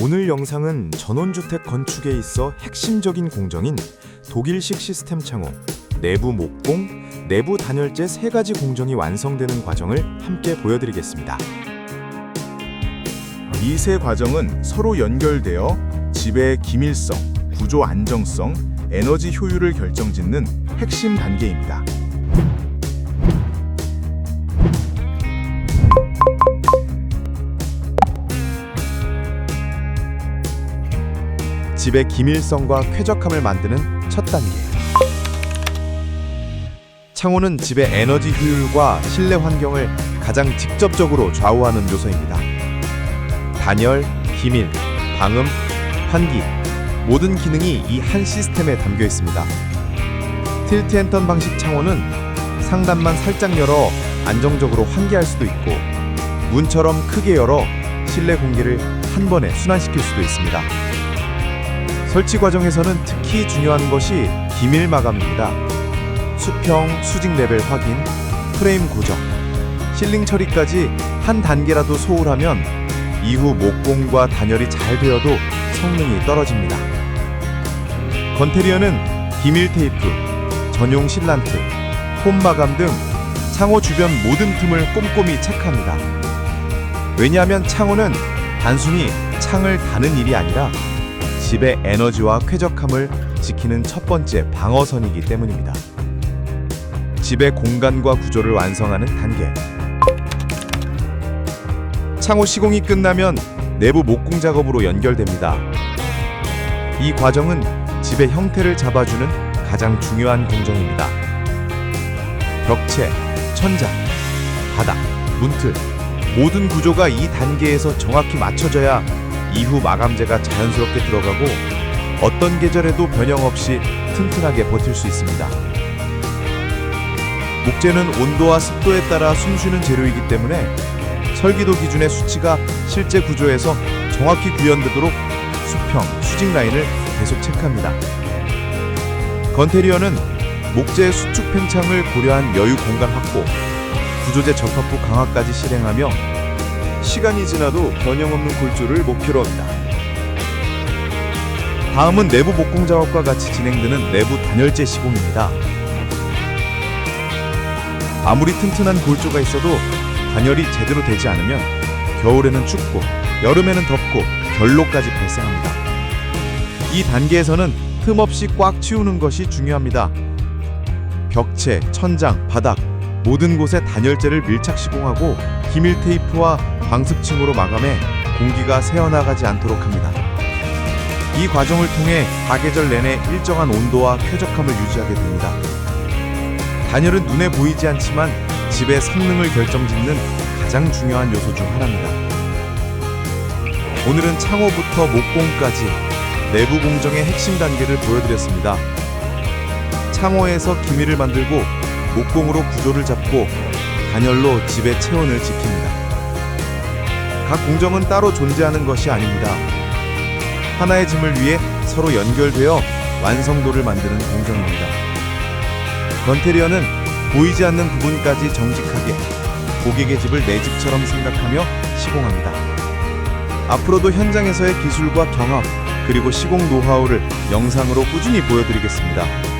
오늘 영상은 전원주택 건축에 있어 핵심적인 공정인 독일식 시스템 창호, 내부 목공, 내부 단열재 세 가지 공정이 완성되는 과정을 함께 보여드리겠습니다. 이 세 과정은 서로 연결되어 집의 기밀성, 구조 안정성, 에너지 효율을 결정짓는 핵심 단계입니다. 집의 기밀성과 쾌적함을 만드는 첫 단계. 창호는 집의 에너지 효율과 실내 환경을 가장 직접적으로 좌우하는 요소입니다. 단열, 기밀, 방음, 환기 모든 기능이 이 한 시스템에 담겨 있습니다. 틸트 앤턴 방식 창호는 상단만 살짝 열어 안정적으로 환기할 수도 있고 문처럼 크게 열어 실내 공기를 한 번에 순환시킬 수도 있습니다. 설치 과정에서는 특히 중요한 것이 기밀 마감입니다. 수평, 수직 레벨 확인, 프레임 고정, 실링 처리까지 한 단계라도 소홀하면 이후 목공과 단열이 잘 되어도 성능이 떨어집니다. 건테리어는 기밀 테이프, 전용 실란트, 홈 마감 등 창호 주변 모든 틈을 꼼꼼히 체크합니다. 왜냐하면 창호는 단순히 창을 다는 일이 아니라 집의 에너지와 쾌적함을 지키는 첫 번째 방어선이기 때문입니다. 집의 공간과 구조를 완성하는 단계. 창호 시공이 끝나면 내부 목공 작업으로 연결됩니다. 이 과정은 집의 형태를 잡아주는 가장 중요한 공정입니다. 벽체, 천장, 바닥, 문틀 모든 구조가 이 단계에서 정확히 맞춰져야 이후 마감재가 자연스럽게 들어가고 어떤 계절에도 변형 없이 튼튼하게 버틸 수 있습니다. 목재는 온도와 습도에 따라 숨쉬는 재료이기 때문에 설계도 기준의 수치가 실제 구조에서 정확히 구현되도록 수평, 수직 라인을 계속 체크합니다. 건테리어는 목재의 수축 팽창을 고려한 여유 공간 확보, 구조재 접합부 강화까지 실행하며 시간이 지나도 변형 없는 골조를 목표로 합니다. 다음은 내부 목공 작업과 같이 진행되는 내부 단열재 시공입니다. 아무리 튼튼한 골조가 있어도 단열이 제대로 되지 않으면 겨울에는 춥고 여름에는 덥고 결로까지 발생합니다. 이 단계에서는 틈없이 꽉 채우는 것이 중요합니다. 벽체, 천장, 바닥 모든 곳에 단열재를 밀착 시공하고 기밀 테이프와 방습층으로 마감해 공기가 새어나가지 않도록 합니다. 이 과정을 통해 사계절 내내 일정한 온도와 쾌적함을 유지하게 됩니다. 단열은 눈에 보이지 않지만 집의 성능을 결정짓는 가장 중요한 요소 중 하나입니다. 오늘은 창호부터 목공까지 내부 공정의 핵심 단계를 보여드렸습니다. 창호에서 기밀을 만들고 목공으로 구조를 잡고 단열로 집의 체온을 지킵니다. 각 공정은 따로 존재하는 것이 아닙니다. 하나의 짐을 위해 서로 연결되어 완성도를 만드는 공정입니다. 건테리어는 보이지 않는 부분까지 정직하게 고객의 집을 내 집처럼 생각하며 시공합니다. 앞으로도 현장에서의 기술과 경험 그리고 시공 노하우를 영상으로 꾸준히 보여드리겠습니다.